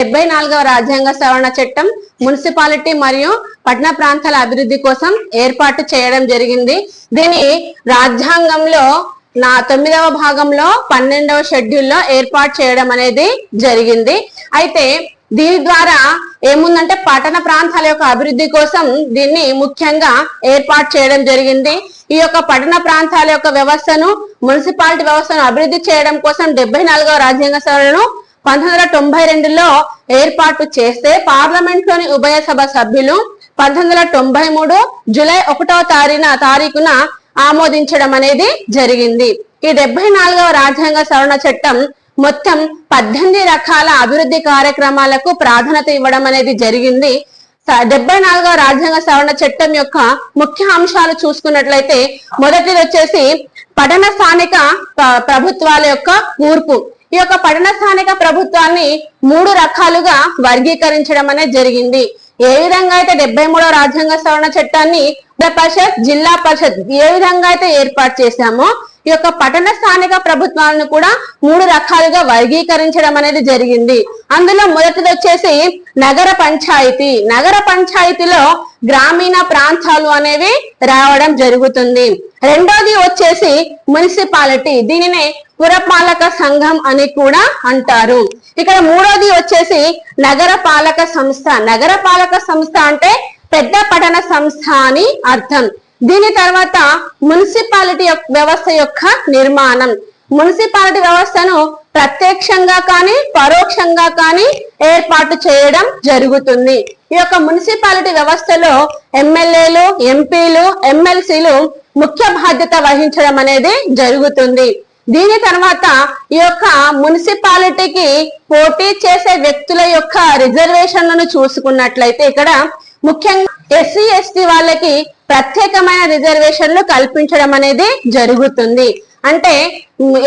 డెబ్బై నాలుగవ రాజ్యాంగ సవరణ చట్టం మున్సిపాలిటీ మరియు పట్టణ ప్రాంతాల అభివృద్ధి కోసం ఏర్పాటు చేయడం జరిగింది. దీని రాజ్యాంగంలో నా తొమ్మిదవ భాగంలో పన్నెండవ షెడ్యూల్లో ఏర్పాటు చేయడం అనేది జరిగింది. అయితే దీని ద్వారా ఏముందంటే పట్టణ ప్రాంతాల యొక్క అభివృద్ధి కోసం దీన్ని ముఖ్యంగా ఏర్పాటు చేయడం జరిగింది. ఈ యొక్క పట్టణ ప్రాంతాల యొక్క వ్యవస్థను మున్సిపాలిటీ వ్యవస్థను అభివృద్ధి చేయడం కోసం డెబ్బై నాలుగవ రాజ్యాంగ సవరణను పంతొమ్మిది వందల తొంభై రెండులో ఏర్పాటు చేస్తే పార్లమెంట్లోని ఉభయ సభ సభ్యులు పంతొమ్మిది వందల తొంభై మూడు జూలై ఒకటవ తారీఖున తారీఖున ఆమోదించడం అనేది జరిగింది. ఈ డెబ్బై నాలుగవ రాజ్యాంగ సవరణ చట్టం మొత్తం పద్దెనిమిది రకాల అభివృద్ధి కార్యక్రమాలకు ప్రాధాన్యత ఇవ్వడం అనేది జరిగింది. డెబ్బై నాలుగవ రాజ్యాంగ సవరణ చట్టం యొక్క ముఖ్య అంశాలు చూసుకున్నట్లయితే మొదటిది వచ్చేసి పట్టణ స్థానిక ప్రభుత్వాల యొక్క కూర్పు. ఈ యొక్క పట్టణ స్థానిక ప్రభుత్వాన్ని మూడు రకాలుగా వర్గీకరించడం అనేది జరిగింది. ఏ విధంగా అయితే డెబ్బై మూడవ రాజ్యాంగ సవరణ చట్టాన్ని పరిషత్ జిల్లా పరిషత్ ఏ విధంగా అయితే ఏర్పాటు చేశామో ఈ యొక్క పట్టణ స్థానిక ప్రభుత్వాలను కూడా మూడు రకాలుగా వర్గీకరించడం అనేది జరిగింది. అందులో మొదటిది వచ్చేసి నగర పంచాయతీ. నగర పంచాయతీలో గ్రామీణ ప్రాంతాలు అనేవి రావడం జరుగుతుంది. రెండోది వచ్చేసి మున్సిపాలిటీ. దీనినే పురపాలక సంఘం అని కూడా అంటారు. ఇక్కడ మూడోది వచ్చేసి నగర పాలక సంస్థ. నగర పాలక సంస్థ అంటే పెద్ద పట్టణ సంస్థ అని అర్థం. దీని తర్వాత మున్సిపాలిటీ యొక్క వ్యవస్థ యొక్క నిర్మాణం. మున్సిపాలిటీ వ్యవస్థను ప్రత్యక్షంగా కానీ పరోక్షంగా కానీ ఏర్పాటు చేయడం జరుగుతుంది. ఈ యొక్క మున్సిపాలిటీ వ్యవస్థలో ఎమ్మెల్యేలు ఎంపీలు ఎమ్మెల్సీలు ముఖ్య బాధ్యత వహించడం అనేది జరుగుతుంది. దీని తర్వాత ఈ యొక్క మున్సిపాలిటీకి పోటీ చేసే వ్యక్తుల యొక్క రిజర్వేషన్లను చూసుకున్నట్లయితే ఇక్కడ ముఖ్యంగా ఎస్సీ ఎస్టీ వాళ్ళకి ప్రత్యేకమైన రిజర్వేషన్లు కల్పించడం అనేది జరుగుతుంది. అంటే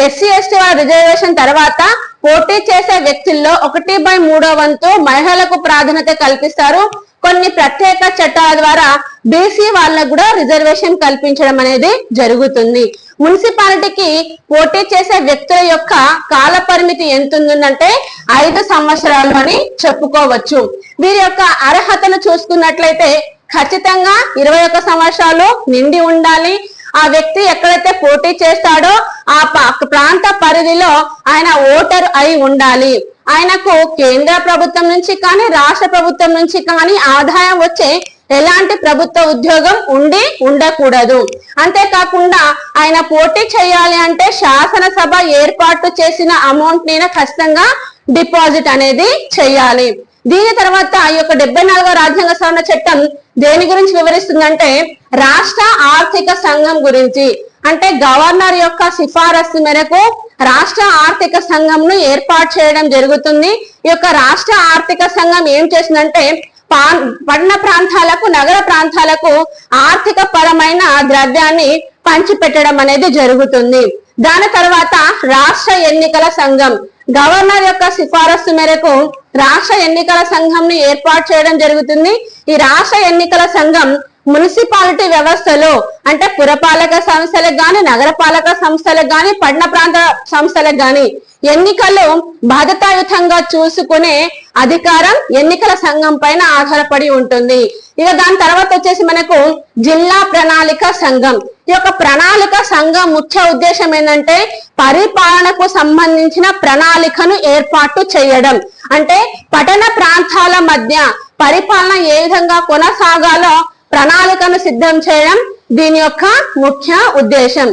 ఎస్సీ ఎస్టీ వాళ్ళ రిజర్వేషన్ తర్వాత పోటీ చేసే వ్యక్తుల్లో ఒకటి బై మూడో వంతు మహిళలకు ప్రాధాన్యత కల్పిస్తారు. కొన్ని ప్రత్యేక చట్టాల ద్వారా బీసీ వాళ్ళకు కూడా రిజర్వేషన్ కల్పించడం అనేది జరుగుతుంది. మున్సిపాలిటీకి పోటీ చేసే వ్యక్తుల యొక్క కాల పరిమితి ఎంత ఉందంటే ఐదు సంవత్సరాలు అని చెప్పుకోవచ్చు. వీరి యొక్క అర్హతను చూసుకున్నట్లయితే ఖచ్చితంగా ఇరవై ఒక్క సంవత్సరాలు నిండి ఉండాలి. ఆ వ్యక్తి ఎక్కడైతే పోటీ చేస్తాడో ఆ ప్రాంత పరిధిలో ఆయన ఓటర్ అయి ఉండాలి. ఆయనకు కేంద్ర ప్రభుత్వం నుంచి కానీ రాష్ట్ర ప్రభుత్వం నుంచి కానీ ఆదాయం వచ్చే ఎలాంటి ప్రభుత్వ ఉద్యోగం ఉండి ఉండకూడదు. అంతేకాకుండా ఆయన పోటీ చేయాలి అంటే శాసనసభ ఏర్పాటు చేసిన అమౌంట్ నేను ఖచ్చితంగా డిపాజిట్ అనేది చేయాలి. దీని తర్వాత ఈ యొక్క డెబ్బై నాలుగో రాజ్యాంగ సవరణ చట్టం దేని గురించి వివరిస్తుందంటే రాష్ట్ర ఆర్థిక సంఘం గురించి. అంటే గవర్నర్ యొక్క సిఫారసు మేరకు రాష్ట్ర ఆర్థిక సంఘంను ఏర్పాటు చేయడం జరుగుతుంది. ఈ యొక్క రాష్ట్ర ఆర్థిక సంఘం ఏం చేసిందంటే పట్టణ ప్రాంతాలకు నగర ప్రాంతాలకు ఆర్థిక పరమైన ద్రవ్యాన్ని పంచిపెట్టడం అనేది జరుగుతుంది. దాని తర్వాత రాష్ట్ర ఎన్నికల సంఘం. గవర్నర్ యొక్క సిఫారసు మేరకు రాష్ట్ర ఎన్నికల సంఘంని ఏర్పాటు చేయడం జరుగుతుంది. ఈ రాష్ట్ర ఎన్నికల సంఘం మున్సిపాలిటీ వ్యవస్థలో అంటే పురపాలక సంస్థలకు గాని నగరపాలక సంస్థలకు గాని పట్టణ ప్రాంత సంస్థలకు గాని ఎన్నికలు బాధ్యతాయుతంగా చూసుకునే అధికారం ఎన్నికల సంఘం పైన ఆధారపడి ఉంటుంది. ఇక దాని తర్వాత వచ్చేసి మనకు జిల్లా ప్రణాళిక సంఘం. ఈ యొక్క ప్రణాళిక సంఘం ముఖ్య ఉద్దేశం ఏంటంటే పరిపాలనకు సంబంధించిన ప్రణాళికను ఏర్పాటు చేయడం. అంటే పట్టణ ప్రాంతాల మధ్య పరిపాలన ఏ విధంగా కొనసాగాలో ప్రణాళికను సిద్ధం చేయడం దీని యొక్క ముఖ్య ఉద్దేశం.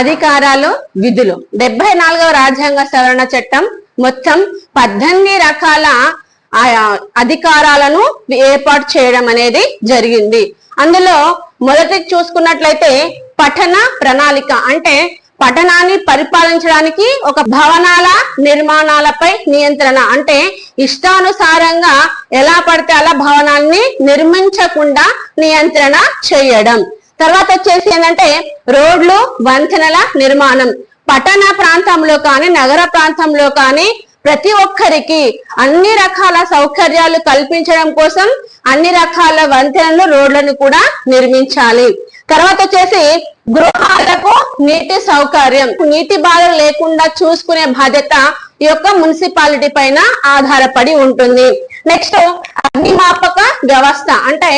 అధికారాలు విధులు. డెబ్బై నాలుగవ రాజ్యాంగ సవరణ చట్టం మొత్తం పద్దెనిమిది రకాల అధికారాలను ఏర్పాటు చేయడం అనేది జరిగింది. అందులో మొదటి చూసుకున్నట్లయితే పఠన ప్రణాళిక అంటే పట్టణాన్ని పరిపాలించడానికి ఒక భవనాల నిర్మాణాలపై నియంత్రణ. అంటే ఇష్టానుసారంగా ఎలా పడితే అలా భవనాన్ని నిర్మించకుండా నియంత్రణ చేయడం. తర్వాత వచ్చేసి ఏంటంటే రోడ్లు వంతెనల నిర్మాణం. పట్టణ ప్రాంతంలో కానీ నగర ప్రాంతంలో కానీ ప్రతి ఒక్కరికి అన్ని రకాల సౌకర్యాలు కల్పించడం కోసం అన్ని రకాల వంతెనలు రోడ్లను కూడా నిర్మించాలి. తర్వాత వచ్చేసి గృహాలకు నీటి సౌకర్యం నీటి బాధ లేకుండా చూసుకునే బాధ్యత ఈ యొక్క మున్సిపాలిటీ పైన ఆధారపడి ఉంటుంది. నెక్స్ట్ అగ్నిమాపక వ్యవస్థ. అంటే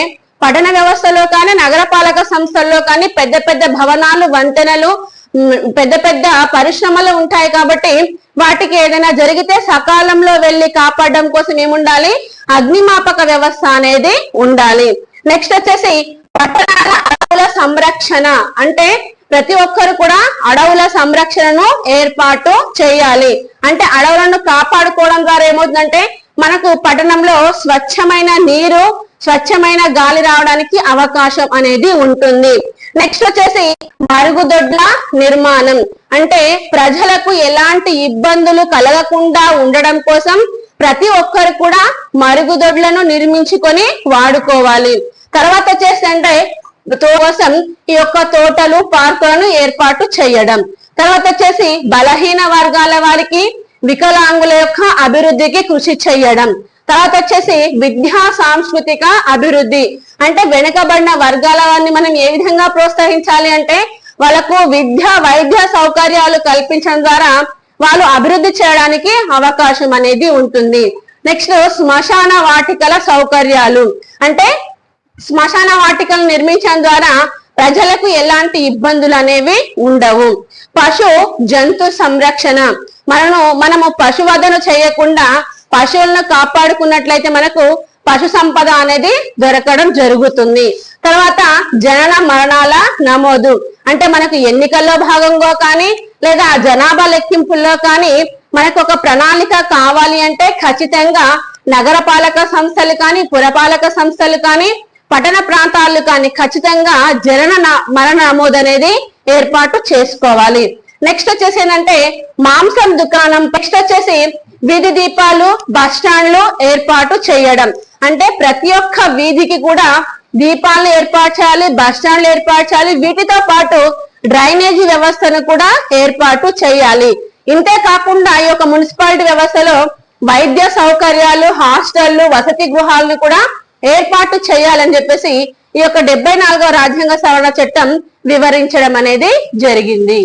పట్టణ వ్యవస్థలో కానీ నగరపాలక సంస్థల్లో కానీ పెద్ద పెద్ద భవనాలు వంతెనలు పెద్ద పెద్ద పరిశ్రమలు ఉంటాయి కాబట్టి వాటికి ఏదైనా జరిగితే సకాలంలో వెళ్ళి కాపాడడం కోసం ఏముండాలి? అగ్నిమాపక వ్యవస్థ అనేది ఉండాలి. నెక్స్ట్ వచ్చేసి పట్టణాల అడవుల సంరక్షణ. అంటే ప్రతి ఒక్కరు కూడా అడవుల సంరక్షణను ఏర్పాటు చేయాలి. అంటే అడవులను కాపాడుకోవడం ద్వారా ఏమవుతుందంటే మనకు పట్టణంలో స్వచ్ఛమైన నీరు స్వచ్ఛమైన గాలి రావడానికి అవకాశం అనేది ఉంటుంది. నెక్స్ట్ వచ్చేసి మరుగుదొడ్ల నిర్మాణం. అంటే ప్రజలకు ఎలాంటి ఇబ్బందులు కలగకుండా ఉండడం కోసం ప్రతి ఒక్కరు కూడా మరుగుదొడ్లను నిర్మించుకొని వాడుకోవాలి. తర్వాత వచ్చేసి అంటే కోసం ఈ యొక్క తోటలు పార్కులను ఏర్పాటు చేయడం. తర్వాత వచ్చేసి బలహీన వర్గాల వారికి వికలాంగుల యొక్క అభివృద్ధికి కృషి చేయడం. తర్వాత వచ్చేసి విద్యా సాంస్కృతిక అభివృద్ధి. అంటే వెనుకబడిన వర్గాల వారిని మనం ఏ విధంగా ప్రోత్సహించాలి అంటే వాళ్ళకు విద్య వైద్య సౌకర్యాలు కల్పించడం ద్వారా వాళ్ళు అభివృద్ధి చేయడానికి అవకాశం అనేది ఉంటుంది. నెక్స్ట్ శ్మశాన వాటికల సౌకర్యాలు. అంటే శ్మశాన వాటికలు నిర్మించడం ద్వారా ప్రజలకు ఎలాంటి ఇబ్బందులు అనేవి ఉండవు. పశు జంతు సంరక్షణ. మనము మనము పశువధను చేయకుండా పశువులను కాపాడుకున్నట్లయితే మనకు పశు సంపద అనేది దొరకడం జరుగుతుంది. తర్వాత జనన మరణాల నమోదు. అంటే మనకు ఎన్నికల్లో భాగంగా కానీ లేదా జనాభా లెక్కింపుల్లో కానీ మనకు ఒక ప్రణాళిక కావాలి అంటే ఖచ్చితంగా నగరపాలక సంస్థలు కానీ పురపాలక సంస్థలు కానీ పట్టణ ప్రాంతాలు కానీ ఖచ్చితంగా జనన న- మరణ నమోదు అనేది ఏర్పాటు చేసుకోవాలి. నెక్స్ట్ వచ్చేసి ఏంటంటే మాంసం దుకాణం. నెక్స్ట్ వచ్చేసి వీధి దీపాలు బస్ స్టాండ్లు ఏర్పాటు చేయడం. అంటే ప్రతి ఒక్క వీధికి కూడా దీపాలను ఏర్పాటు చేయాలి బస్ స్టాండ్లు ఏర్పాటు చేయాలి. వీటితో పాటు డ్రైనేజీ వ్యవస్థను కూడా ఏర్పాటు చేయాలి. ఇంతే కాకుండా ఈ యొక్క మున్సిపాలిటీ వ్యవస్థలో వైద్య సౌకర్యాలు హాస్టళ్ళు వసతి గృహాలను కూడా ఏర్పాటు చేయాలని చెప్పేసి ఈ యొక్క డెబ్బై నాలుగవ రాజ్యాంగ సవరణ చట్టం వివరించడం అనేది జరిగింది.